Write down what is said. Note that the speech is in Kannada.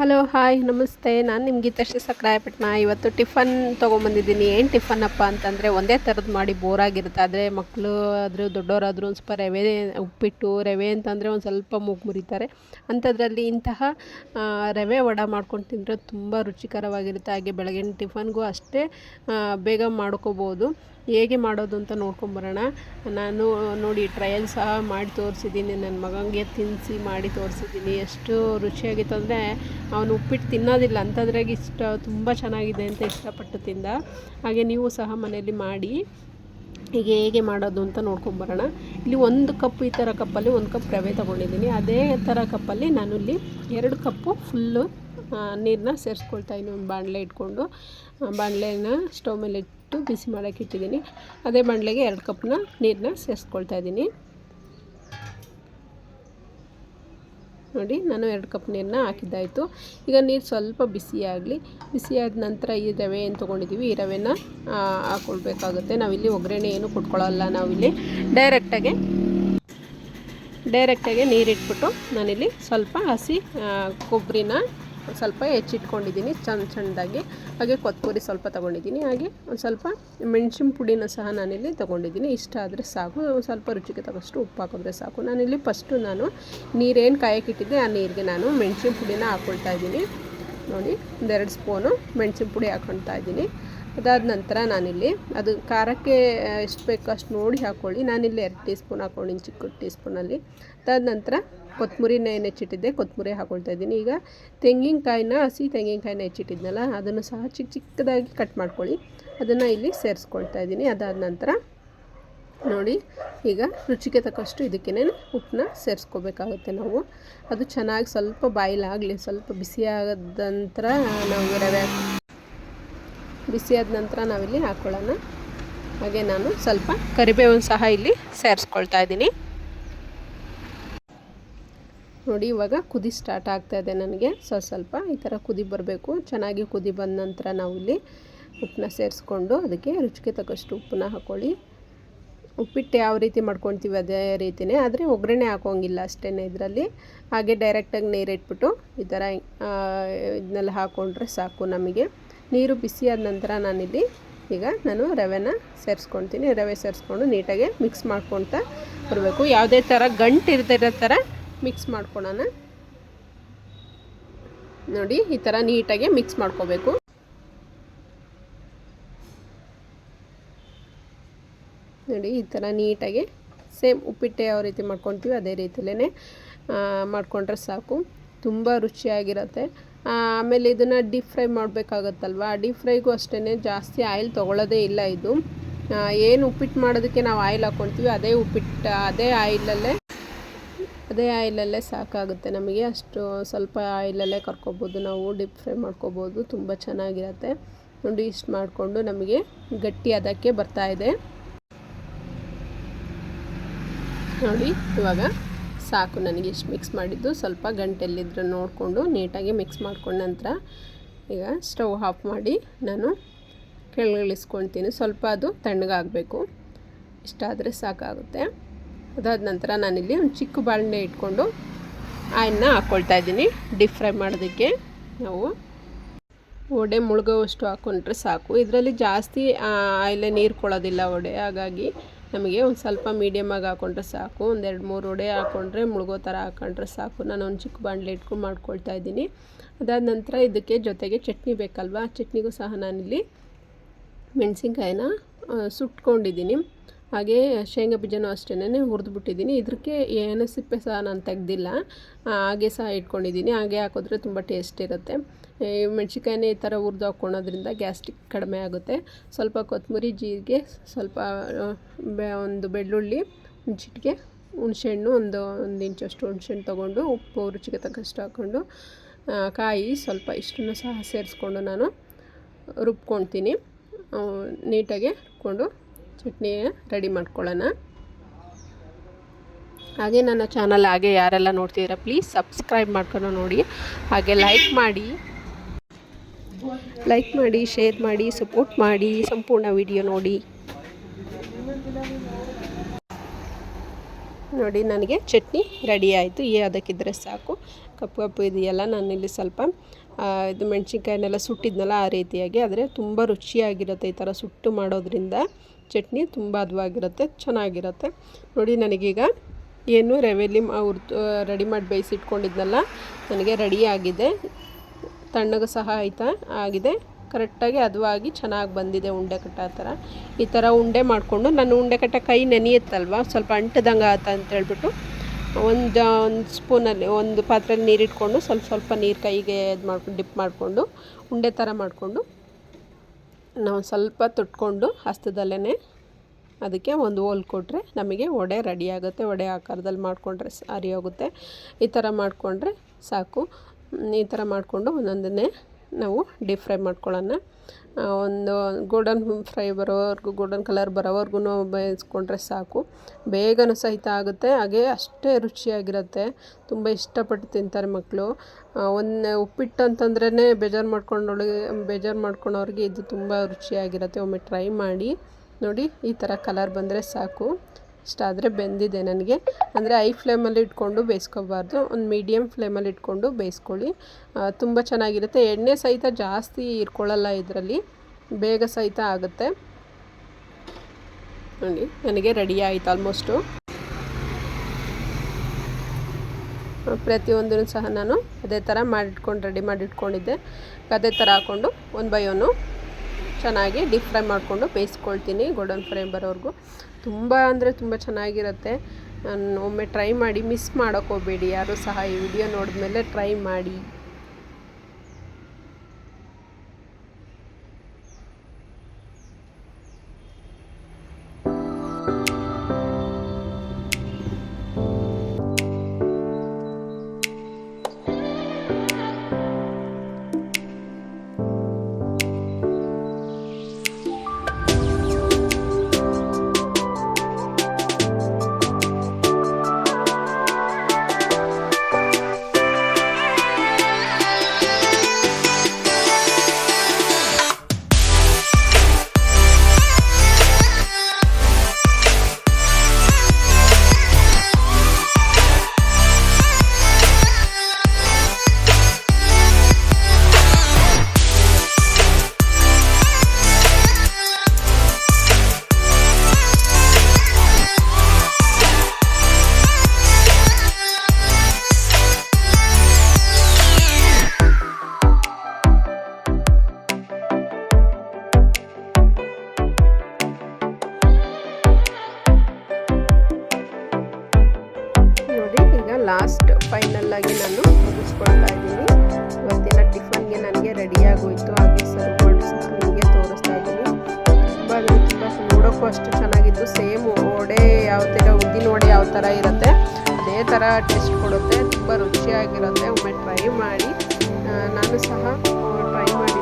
ಹಲೋ, ಹಾಯ್, ನಮಸ್ತೆ. ನಾನು ನಿಮ್ಗೆ ಇತ್ತಷ್ಟು ಸಕ್ರಾಯಪಟ್ಟಣ ಇವತ್ತು ಟಿಫನ್ ತೊಗೊಂಬಂದಿದ್ದೀನಿ. ಏನು ಟಿಫನ್ ಅಪ್ಪ ಅಂತಂದರೆ ಒಂದೇ ಥರದ್ದು ಮಾಡಿ ಬೋರ್ ಆಗಿರುತ್ತೆ. ಆದರೆ ಮಕ್ಕಳು ಆದರೂ ದೊಡ್ಡವರಾದರೂ ಒಂದು ಸ್ವಲ್ಪ ರವೆ ಉಪ್ಪಿಟ್ಟು, ರವೆ ಅಂತಂದರೆ ಒಂದು ಸ್ವಲ್ಪ ಮೂಗು ಮುರಿತಾರೆ. ಅಂಥದ್ರಲ್ಲಿ ಇಂತಹ ರವೆ ವಡ ಮಾಡ್ಕೊಂಡು ತಿಂದರೆ ತುಂಬ ರುಚಿಕರವಾಗಿರುತ್ತೆ. ಹಾಗೆ ಬೆಳಗಿನ ಟಿಫನ್ಗೂ ಅಷ್ಟೇ ಬೇಗ ಮಾಡ್ಕೋಬೋದು. ಹೇಗೆ ಮಾಡೋದು ಅಂತ ನೋಡ್ಕೊಂಬರೋಣ. ನಾನು ನೋಡಿ ಟ್ರಯಲ್ ಸಹ ಮಾಡಿ ತೋರಿಸಿದ್ದೀನಿ. ನನ್ನ ಮಗನಿಗೆ ತಿನ್ನಿಸಿ ಮಾಡಿ ತೋರಿಸಿದ್ದೀನಿ. ಎಷ್ಟು ರುಚಿಯಾಗಿತ್ತು ಅಂದರೆ ಅವನು ಉಪ್ಪಿಟ್ಟು ತಿನ್ನೋದಿಲ್ಲ. ಅಂಥದ್ರಾಗ ಇಷ್ಟ, ತುಂಬ ಚೆನ್ನಾಗಿದೆ ಅಂತ ಇಷ್ಟಪಟ್ಟು ತಿಂದ. ಹಾಗೆ ನೀವು ಸಹ ಮನೆಯಲ್ಲಿ ಮಾಡಿ ಈಗ ಹೇಗೆ ಮಾಡೋದು ಅಂತ ನೋಡ್ಕೊಂಬರೋಣ. ಇಲ್ಲಿ ಒಂದು ಕಪ್ ಈ ಥರ ಕಪ್ಪಲ್ಲಿ ಒಂದು ಕಪ್ ರವೆ ತೊಗೊಂಡಿದ್ದೀನಿ. ಅದೇ ಥರ ಕಪ್ಪಲ್ಲಿ ನಾನು ಇಲ್ಲಿ ಎರಡು ಕಪ್ಪು ಫುಲ್ಲು ನೀರನ್ನ ಸೇರಿಸ್ಕೊಳ್ತಾ ಇದ್ದೀನಿ. ಒಂದು ಬಾಣಲೆ ಇಟ್ಕೊಂಡು ಬಾಣಲೆನ ಸ್ಟವ್ ಮೇಲೆ ಇಟ್ಟು ಬಿಸಿ ಮಾಡೋಕ್ಕೆ ಇಟ್ಟಿದ್ದೀನಿ. ಅದೇ ಬಾಣಲೆಗೆ ಎರಡು ಕಪ್ನ ನೀರನ್ನ ಸೇರಿಸ್ಕೊಳ್ತಾ ಇದ್ದೀನಿ. ನೋಡಿ, ನಾನು ಎರಡು ಕಪ್ ನೀರನ್ನ ಹಾಕಿದ್ದಾಯಿತು. ಈಗ ನೀರು ಸ್ವಲ್ಪ ಬಿಸಿಯಾಗಲಿ ಬಿಸಿಯಾದ ನಂತರ ಈ ರವೆ ಏನು ತೊಗೊಂಡಿದ್ದೀವಿ ಈ ರವೆನ ಹಾಕ್ಕೊಳ್ಬೇಕಾಗುತ್ತೆ ನಾವಿಲ್ಲಿ ಒಗ್ಗರಣೆ ಏನು ಕೊಟ್ಕೊಳ್ಳಲ್ಲ ನಾವಿಲ್ಲಿ ಡೈರೆಕ್ಟಾಗೆ ಡೈರೆಕ್ಟಾಗಿ ನೀರಿಟ್ಬಿಟ್ಟು ನಾನಿಲ್ಲಿ ಸ್ವಲ್ಪ ಹಸಿ ಕೊಬ್ಬರಿನ ಸ್ವಲ್ಪ ಹೆಚ್ಚಿಟ್ಕೊಂಡಿದ್ದೀನಿ, ಚೆಂದ ಚೆಂದಾಗಿ. ಹಾಗೆ ಕೊತ್ತಂಬರಿ ಸ್ವಲ್ಪ ತೊಗೊಂಡಿದ್ದೀನಿ, ಹಾಗೆ ಒಂದು ಸ್ವಲ್ಪ ಮೆಣಸಿನ ಪುಡಿನ ಸಹ ನಾನಿಲ್ಲಿ ತೊಗೊಂಡಿದ್ದೀನಿ. ಇಷ್ಟ ಆದರೆ ಸಾಕು ಸ್ವಲ್ಪ ರುಚಿಗೆ ತಗೋಷ್ಟು ಉಪ್ಪು ಹಾಕಿದ್ರೆ ಸಾಕು. ನಾನಿಲ್ಲಿ ಫಸ್ಟು ನಾನು ನೀರೇನು ಕಾಯಕ್ಕಿಟ್ಟಿದ್ದೆ ಆ ನೀರಿಗೆ ನಾನು ಮೆಣಸಿನ ಪುಡಿನ ಹಾಕ್ಕೊಳ್ತಾ ಇದ್ದೀನಿ. ನೋಡಿ ಒಂದೆರಡು ಸ್ಪೂನು ಮೆಣಸಿನ ಪುಡಿ ಹಾಕ್ಕೊಳ್ತಾ ಇದ್ದೀನಿ. ಅದಾದ ನಂತರ ನಾನಿಲ್ಲಿ ಅದು ಖಾರಕ್ಕೆ ಎಷ್ಟು ಬೇಕೋ ಅಷ್ಟು ನೋಡಿ ಹಾಕ್ಕೊಳ್ಳಿ ನಾನಿಲ್ಲಿ ಎರಡು ಟೀ ಸ್ಪೂನ್ ಹಾಕ್ಕೊಂಡಿನಿ ಚಿಕ್ಕ ಟೀ ಸ್ಪೂನಲ್ಲಿ ಅದಾದ ನಂತರ ಕೊತ್ತಂಬರಿನ ಏನು ಹೆಚ್ಚಿಟ್ಟಿದ್ದೆ ಕೊತ್ತಂಬರಿ ಹಾಕೊಳ್ತಾ ಇದ್ದೀನಿ. ಈಗ ತೆಂಗಿನಕಾಯಿನ, ಹಸಿ ತೆಂಗಿನಕಾಯಿನ ಹೆಚ್ಚಿಟ್ಟಿದ್ನಲ್ಲ, ಅದನ್ನು ಸಹ ಚಿಕ್ಕ ಚಿಕ್ಕದಾಗಿ ಕಟ್ ಮಾಡ್ಕೊಳ್ಳಿ. ಅದನ್ನು ಇಲ್ಲಿ ಸೇರಿಸ್ಕೊಳ್ತಾ ಇದ್ದೀನಿ. ಅದಾದ ನಂತರ ನೋಡಿ, ಈಗ ರುಚಿಗೆ ತಕ್ಕಷ್ಟು ಇದಕ್ಕೇನೆ ಉಪ್ಪನ್ನ ಸೇರಿಸ್ಕೋಬೇಕಾಗುತ್ತೆ ನಾವು. ಅದು ಚೆನ್ನಾಗಿ ಸ್ವಲ್ಪ ಬಾಯಿಲಾಗಲಿ, ಸ್ವಲ್ಪ ಬಿಸಿಯಾದ ನಂತರ ನಾವು ರವೆ ಬಿಸಿಯಾದ ನಂತರ ನಾವಿಲ್ಲಿ ಹಾಕ್ಕೊಳ್ಳೋಣ ಹಾಗೆ ನಾನು ಸ್ವಲ್ಪ ಕರಿಬೇವನ್ನು ಸಹ ಇಲ್ಲಿ ಸೇರಿಸ್ಕೊಳ್ತಾ ಇದ್ದೀನಿ. ನೋಡಿ, ಇವಾಗ ಕುದಿ ಸ್ಟಾರ್ಟ್ ಆಗ್ತಾ ಇದೆ ನನಗೆ. ಸ್ವಲ್ಪ ಸ್ವಲ್ಪ ಈ ಥರ ಕುದಿ ಬರಬೇಕು. ಚೆನ್ನಾಗಿ ಕುದಿ ಬಂದ ನಂತರ ನಾವು ಇಲ್ಲಿ ಉಪ್ಪನ್ನ ಸೇರಿಸ್ಕೊಂಡು ಅದಕ್ಕೆ ರುಚಿಗೆ ತಕ್ಕಷ್ಟು ಉಪ್ಪನ್ನ ಹಾಕ್ಕೊಳ್ಳಿ ಉಪ್ಪಿಟ್ಟು ಯಾವ ರೀತಿ ಮಾಡ್ಕೊತೀವಿ ಅದೇ ರೀತಿಯೇ ಆದರೆ ಒಗ್ಗರಣೆ ಹಾಕೋಂಗಿಲ್ಲ ಅಷ್ಟೇ ಇದರಲ್ಲಿ. ಹಾಗೆ ಡೈರೆಕ್ಟಾಗಿ ನೀರಿಟ್ಬಿಟ್ಟು ಈ ಥರ ಇದನ್ನೆಲ್ಲ ಹಾಕ್ಕೊಂಡ್ರೆ ಸಾಕು ನಮಗೆ. ನೀರು ಬಿಸಿಯಾದ ನಂತರ ನಾನಿಲ್ಲಿ ಈಗ ನಾನು ರವೆನ ಸೇರಿಸ್ಕೊತೀನಿ ರವೆ ಸೇರಿಸ್ಕೊಂಡು ನೀಟಾಗಿ ಮಿಕ್ಸ್ ಮಾಡ್ಕೊಳ್ತಾ ಬರಬೇಕು. ಯಾವುದೇ ಥರ ಗಂಟು ಇರ್ದಿರೋ ಥರ ಮಿಕ್ಸ್ ಮಾಡ್ಕೊಳ್ಳೋಣ ನೋಡಿ, ಈ ಥರ ನೀಟಾಗಿ ಮಿಕ್ಸ್ ಮಾಡ್ಕೋಬೇಕು. ನೋಡಿ, ಈ ಥರ ನೀಟಾಗಿ ಸೇಮ್ ಉಪ್ಪಿಟ್ಟೆ ಯಾವ ರೀತಿ ಮಾಡ್ಕೊತೀವಿ ಅದೇ ರೀತಿಲೇ ಮಾಡಿಕೊಂಡ್ರೆ ಸಾಕು. ತುಂಬ ರುಚಿಯಾಗಿರುತ್ತೆ. ಆಮೇಲೆ ಇದನ್ನು ಡೀಪ್ ಫ್ರೈ ಮಾಡಬೇಕಾಗತ್ತಲ್ವ? ಡೀಪ್ ಫ್ರೈಗೂ ಅಷ್ಟೇ ಜಾಸ್ತಿ ಆಯಿಲ್ ತೊಗೊಳ್ಳೋದೇ ಇಲ್ಲ ಇದು. ಏನು ಉಪ್ಪಿಟ್ಟು ಮಾಡೋದಕ್ಕೆ ನಾವು ಆಯಿಲ್ ಹಾಕ್ಕೊಳ್ತೀವಿ ಅದೇ ಉಪ್ಪಿಟ್ಟು, ಅದೇ ಆಯಿಲಲ್ಲೇ ಅದೇ ಆಯಿಲಲ್ಲೇ ಸಾಕಾಗುತ್ತೆ ನಮಗೆ. ಅಷ್ಟು ಸ್ವಲ್ಪ ಆಯಿಲಲ್ಲೇ ಕರ್ಕೊಬೋದು ನಾವು, ಡೀಪ್ ಫ್ರೈ ಮಾಡ್ಕೊಬೋದು. ತುಂಬ ಚೆನ್ನಾಗಿರುತ್ತೆ. ನೋಡಿ, ಇಷ್ಟು ಮಾಡಿಕೊಂಡು ನಮಗೆ ಗಟ್ಟಿ ಅದಕ್ಕೆ ಬರ್ತಾ ಇದೆ. ನೋಡಿ, ಇವಾಗ ಸಾಕು. ನನಗೆ ಇಷ್ಟು ಮಿಕ್ಸ್ ಮಾಡಿದ್ದು. ಸ್ವಲ್ಪ ಗಂಟೆಲ್ಲಿದ್ರೆ ನೋಡಿಕೊಂಡು ನೀಟಾಗಿ ಮಿಕ್ಸ್ ಮಾಡ್ಕೊಂಡ ನಂತರ ಈಗ ಸ್ಟವ್ ಆಫ್ ಮಾಡಿ ನಾನು ಕೆಳಗಿಳಿಸ್ಕೊಳ್ತೀನಿ. ಸ್ವಲ್ಪ ಅದು ತಣ್ಣಗಾಗಬೇಕು. ಇಷ್ಟಾದರೆ ಸಾಕಾಗುತ್ತೆ. ಅದಾದ ನಂತರ ನಾನಿಲ್ಲಿ ಒಂದು ಚಿಕ್ಕ ಬಾಣಲೆ ಇಟ್ಕೊಂಡು ಆಯನ್ನ ಹಾಕ್ಕೊಳ್ತಾ ಇದ್ದೀನಿ. ಡೀಪ್ ಫ್ರೈ ಮಾಡೋದಕ್ಕೆ. ನಾವು ವಡೆ ಮುಳುಗೋವಷ್ಟು ಹಾಕ್ಕೊಂಡ್ರೆ ಸಾಕು. ಇದರಲ್ಲಿ ಜಾಸ್ತಿ ಆಯಿಲೆ ನೀರು ಕೊಳೋದಿಲ್ಲ ವಡೆ. ಹಾಗಾಗಿ ನಮಗೆ ಒಂದು ಸ್ವಲ್ಪ ಮೀಡಿಯಮಾಗಿ ಹಾಕ್ಕೊಂಡ್ರೆ ಸಾಕು. ಒಂದೆರಡು ಮೂರು ವಡೆ ಹಾಕ್ಕೊಂಡ್ರೆ ಮುಳುಗೋ ಥರ ಹಾಕೊಂಡ್ರೆ ಸಾಕು. ನಾನು ಒಂದು ಚಿಕ್ಕ ಬಾಣಲೆ ಇಟ್ಕೊಂಡು ಮಾಡ್ಕೊಳ್ತಾ ಇದ್ದೀನಿ. ಅದಾದ ನಂತರ ಇದಕ್ಕೆ ಜೊತೆಗೆ ಚಟ್ನಿ ಬೇಕಲ್ವಾ? ಚಟ್ನಿಗೂ ಸಹ ನಾನಿಲ್ಲಿ ಮೆಣಸಿನ್ಕಾಯಿನ ಸುಟ್ಕೊಂಡಿದ್ದೀನಿ. ಹಾಗೆ ಶೇಂಗಾ ಬೀಜನೂ ಅಷ್ಟೇ ಹುರಿದ್ಬಿಟ್ಟಿದ್ದೀನಿ ಇದಕ್ಕೆ ಏನು ಸಿಪ್ಪೆ ಸಹ ನಾನು ತೆಗ್ದಿಲ್ಲ. ಹಾಗೆ ಸಹ ಇಟ್ಕೊಂಡಿದ್ದೀನಿ. ಹಾಗೆ ಹಾಕಿದ್ರೆ ತುಂಬ ಟೇಸ್ಟ್ ಇರುತ್ತೆ. ಈ ಮೆಣಸಿಕಾಯಿನ ಈ ಥರ ಹುರಿದು ಹಾಕ್ಕೊಳೋದ್ರಿಂದ ಗ್ಯಾಸ್ಟ್ರಿಕ್ ಕಡಿಮೆ ಆಗುತ್ತೆ. ಸ್ವಲ್ಪ ಕೊತ್ತಂಬರಿ ಜೀರಿಗೆ, ಸ್ವಲ್ಪ ಒಂದು ಬೆಳ್ಳುಳ್ಳಿ ಚಿಟಿಕೆ ಹುಣ್ಸೆಹಣ್ಣು ಒಂದು ಒಂದು ಇಂಚಷ್ಟು ಹುಣ್ಸೆಹಣ್ಣು ತೊಗೊಂಡು ಉಪ್ಪು ರುಚಿಗೆ ತಕ್ಕಷ್ಟು ಹಾಕ್ಕೊಂಡು ಕಾಯಿ ಸ್ವಲ್ಪ ಇಷ್ಟನ್ನು ಸಹ ಸೇರಿಸ್ಕೊಂಡು ನಾನು ರುಬ್ಕೊಳ್ತೀನಿ. ನೀಟಾಗಿ ರುಬ್ಕೊಂಡು ಚಟ್ನಿ ರೆಡಿ ಮಾಡ್ಕೊಳ್ಳೋಣ. ಹಾಗೆ ನನ್ನ ಚಾನಲ್ ಹಾಗೆ ಯಾರೆಲ್ಲ ನೋಡ್ತಿದ್ದೀರಾ ಪ್ಲೀಸ್ ಸಬ್ಸ್ಕ್ರೈಬ್ ಮಾಡ್ಕೊಂಡು ನೋಡಿ. ಹಾಗೆ ಲೈಕ್ ಮಾಡಿ. ಲೈಕ್ ಮಾಡಿ ಶೇರ್ ಮಾಡಿ ಸಪೋರ್ಟ್ ಮಾಡಿ, ಸಂಪೂರ್ಣ ವಿಡಿಯೋ ನೋಡಿ. ನೋಡಿ, ನನಗೆ ಚಟ್ನಿ ರೆಡಿ ಆಯಿತು. ಈ ಅದಕ್ಕಿದ್ರೆ ಸಾಕು. ಕಪ್ಪು ಕಪ್ಪು ಇದೆಯಲ್ಲ, ನಾನಿಲ್ಲಿ ಸ್ವಲ್ಪ ಇದು ಮೆಣಸಿನ್ಕಾಯಿನೆಲ್ಲ ಸುಟ್ಟಿದ್ನಲ್ಲ ಆ ರೀತಿಯಾಗಿ, ಆದರೆ ತುಂಬ ರುಚಿಯಾಗಿರುತ್ತೆ ಈ ಥರ ಸುಟ್ಟು ಮಾಡೋದ್ರಿಂದ. ಚಟ್ನಿ ತುಂಬ ಹದವಾಗಿರುತ್ತೆ, ಚೆನ್ನಾಗಿರುತ್ತೆ. ನೋಡಿ, ನನಗೀಗ ಏನು ರವೆಲಿ ಹುರ್ತು ರೆಡಿ ಮಾಡಿ ಬೇಯಿಸಿಟ್ಕೊಂಡಿದ್ನಲ್ಲ, ನನಗೆ ರೆಡಿ ಆಗಿದೆ. ತಣ್ಣಗೆ ಸಹ ಆಯ್ತಾ? ಆಗಿದೆ. ಕರೆಕ್ಟಾಗಿ ಅದುವಾಗಿ ಚೆನ್ನಾಗಿ ಬಂದಿದೆ ಉಂಡೆ ಕಟ್ಟ ಥರ. ಈ ಥರ ಉಂಡೆ ಮಾಡಿಕೊಂಡು, ನಾನು ಉಂಡೆ ಕಟ್ಟ ಕೈ ನೆನೆಯುತ್ತಲ್ವ? ಸ್ವಲ್ಪ ಅಂಟದಂಗೆ ಆತ ಅಂತ ಹೇಳ್ಬಿಟ್ಟು, ಒಂದು ಒಂದು ಸ್ಪೂನಲ್ಲಿ, ಒಂದು ಪಾತ್ರೆಯಲ್ಲಿ ನೀರಿಟ್ಕೊಂಡು ಸ್ವಲ್ಪ ಸ್ವಲ್ಪ ನೀರು ಕೈಗೆ ಇದು ಮಾಡ್ಕೊಂಡು ಡಿಪ್ ಮಾಡಿಕೊಂಡು, ಉಂಡೆ ಥರ ಮಾಡಿಕೊಂಡು ನಾವು ಸ್ವಲ್ಪ ತೊಟ್ಕೊಂಡು ಹಸ್ತದಲ್ಲೇ ಅದಕ್ಕೆ ಒಂದು ಹೋಲ್ ಕೊಟ್ಟರೆ ನಮಗೆ ವಡೆ ರೆಡಿ ಆಗುತ್ತೆ. ವಡೆ ಆಕಾರದಲ್ಲಿ ಮಾಡಿಕೊಂಡ್ರೆ ಸಾರಿ ಹೋಗುತ್ತೆ ಈ ಥರ ಮಾಡಿಕೊಂಡ್ರೆ ಸಾಕು. ಈ ಥರ ಮಾಡಿಕೊಂಡು ಒಂದೊಂದನ್ನೇ ನಾವು ಡೀಪ್ ಫ್ರೈ ಮಾಡ್ಕೊಳ್ಳೋಣ. ಒಂದು ಗೋಲ್ಡನ್ ಫ್ರೈ ಬರೋವರೆಗೂ ಗೋಲ್ಡನ್ ಕಲರ್ ಬರೋವರೆಗೂ ಬೇಯಿಸ್ಕೊಂಡ್ರೆ ಸಾಕು. ಬೇಗನೂ ಸಹಿತ ಆಗುತ್ತೆ, ಹಾಗೆ ಅಷ್ಟೇ ರುಚಿಯಾಗಿರುತ್ತೆ. ತುಂಬ ಇಷ್ಟಪಟ್ಟು ತಿಂತಾರೆ ಮಕ್ಕಳು ಒಂದು ಉಪ್ಪಿಟ್ಟು ಅಂತಂದ್ರೇ ಬೇಜಾರು ಮಾಡ್ಕೊಂಡೊಳಗೆ ಬೇಜಾರು ಮಾಡ್ಕೊಳೋರಿಗೆ ಇದು ತುಂಬ ರುಚಿಯಾಗಿರುತ್ತೆ. ಒಮ್ಮೆ ಟ್ರೈ ಮಾಡಿ, ನೋಡಿ ಈ ಥರ ಕಲರ್ ಬಂದರೆ ಸಾಕು. ಇಷ್ಟಾದರೆ ಬೆಂದಿದೆ ನನಗೆ. ಅಂದರೆ ಐ ಫ್ಲೇಮಲ್ಲಿ ಇಟ್ಕೊಂಡು ಬೇಯಿಸ್ಕೋಬಾರ್ದು ಒಂದು ಮೀಡಿಯಮ್ ಫ್ಲೇಮಲ್ಲಿ ಇಟ್ಕೊಂಡು ಬೇಯಿಸ್ಕೊಳ್ಳಿ. ತುಂಬ ಚೆನ್ನಾಗಿರುತ್ತೆ. ಎಣ್ಣೆ ಸಹಿತ ಜಾಸ್ತಿ ಇರ್ಕೊಳ್ಳಲ್ಲ ಇದರಲ್ಲಿ. ಬೇಗ ಸಹಿತ ಆಗುತ್ತೆ. ನೋಡಿ, ನನಗೆ ರೆಡಿ ಆಯಿತು ಆಲ್ಮೋಸ್ಟು ಪ್ರತಿಯೊಂದನ್ನು ಸಹ ನಾನು ಅದೇ ಥರ ಮಾಡಿಟ್ಕೊಂಡು ರೆಡಿ ಮಾಡಿಟ್ಕೊಂಡಿದ್ದೆ. ಅದೇ ಥರ ಹಾಕ್ಕೊಂಡು ಒನ್ ಬೈ ಒನ್ನು ಚೆನ್ನಾಗಿ ಡೀಪ್ ಫ್ರೈ ಮಾಡಿಕೊಂಡು ಬೇಯಿಸ್ಕೊಳ್ತೀನಿ ಗೋಲ್ಡನ್ ಫ್ರೈ ಬರೋವರೆಗೂ ತುಂಬ ಅಂದರೆ ತುಂಬ ಚೆನ್ನಾಗಿರುತ್ತೆ. ನಾನು ಒಮ್ಮೆ ಟ್ರೈ ಮಾಡಿ ಮಿಸ್ ಮಾಡೋಕ್ಕೋಗ್ಬೇಡಿ ಯಾರೂ ಸಹ ಈ ವಿಡಿಯೋ ನೋಡಿದ್ಮೇಲೆ ಟ್ರೈ ಮಾಡಿ. ಲಾಸ್ಟ್ ಫೈನಲ್ ಆಗಿ ನಾನು ಮುಗಿಸ್ಕೊಳ್ತಾ ಇದ್ದೀನಿ. ಇವತ್ತಿನ ಟಿಫನ್ಗೆ ನನಗೆ ರೆಡಿಯಾಗೋಯಿತು ಹಾಗೆ ಸರ್ವ್ ಮಾಡಿ ನಿಮಗೆ ತೋರಿಸ್ತಾ ಇದ್ದೀನಿ. ತುಂಬ ಅಂದರೆ ತುಂಬ ನೋಡೋಕ್ಕೂ ಅಷ್ಟು ಚೆನ್ನಾಗಿತ್ತು. ಸೇಮ್ ವಡೆ ಯಾವ ಥರ ಉದ್ದಿನ ವಡೆ ಯಾವ ಥರ ಇರುತ್ತೆ, ಅದೇ ಥರ ಟೇಸ್ಟ್ ಕೊಡುತ್ತೆ. ತುಂಬ ರುಚಿಯಾಗಿರುತ್ತೆ. ಒಮ್ಮೆ ಟ್ರೈ ಮಾಡಿ ನಾನು ಸಹ ಟ್ರೈ ಮಾಡಿ